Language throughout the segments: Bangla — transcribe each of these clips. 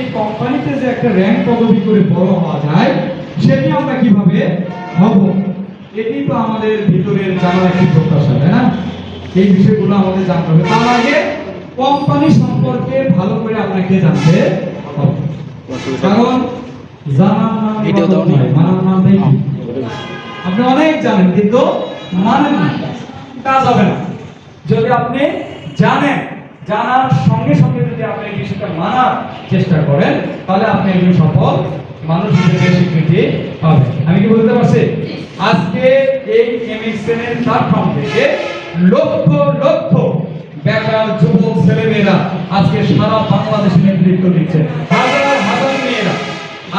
সেই কোম্পানিতে যে একটা র্যাঙ্ক পদবি করে বড় হওয়া যায় সেটি আমরা কীভাবে হব? এটি তো আমাদের ভিতরের জানার একটি প্রত্যাশা তাই না? এই বিষয়গুলো আমাদের জানতে হবে। তার আগে কোম্পানি সম্পর্কে ভালো করে আপনাকে জানতে হবে কারণ জানার নাম? মানার নাম নেই আপনি অনেক জানেন কিন্তু মানেন না। কাজ হবে না। যদি আপনি জানেন জানার সঙ্গে সঙ্গে যদি আপনি কিছুটা মানার চেষ্টা করেন, তাহলে আপনি একজন সফল মানুষ হিসেবে স্বীকৃতি পাবেন। আমি কি বলতে পারছি? আজকে এই এমএক্সএন এর প্ল্যাটফর্ম থেকে লক্ষ লক্ষ বেকার যুবক ছেলেমেয়েরা আজকে সারা বাংলাদেশে নেতৃত্ব দিচ্ছে। হাজার হাজার মেয়েরা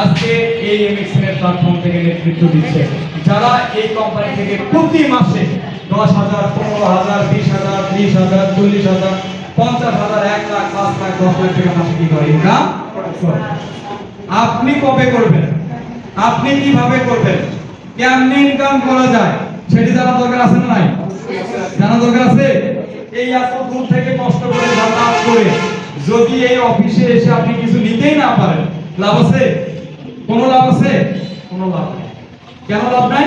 আজকে এই এমএক্সএন এর প্ল্যাটফর্ম থেকে নেতৃত্ব দিচ্ছে। যারা এই কোম্পানি থেকে প্রতি মাসে দশ হাজার, পনেরো হাজার, বিশ হাজার, ত্রিশ হাজার, চল্লিশ হাজার পঞ্চাশ হাজার, এক লাখ, পাঁচ লাখ, দশ লাখ টাকা আপনি কবে করবেন? আপনি কীভাবে করবেন? কেমনে ইনকাম করা যায়? সেটি জানা দরকার আছে না নাই? জানা দরকার আছে? এই এত দূর থেকে কষ্ট করে যাতায়াত করে যদি এই অফিসে এসে আপনি কিছু নিতেই না পারেন, লাভ আছে? কোনো লাভ আছে? কোনো লাভ নেই। কেন লাভ নাই?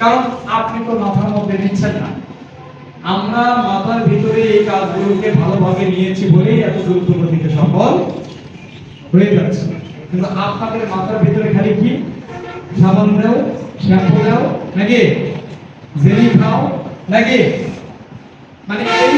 কারণ আপনি তো মাথার মধ্যে দিচ্ছেন না। আমরা মাথার ভিতরে এই কাজগুলোকে ভালোভাবে নিয়েছি বলেই এত দ্রুত দূর থেকে সফল হয়ে যাচ্ছে। কিন্তু আপনাদের মাথার ভিতরে খালি কি? সাবান দাও, শ্যাম্পু দাও, নাকি? জেলি খাও, নাকি? মানে এই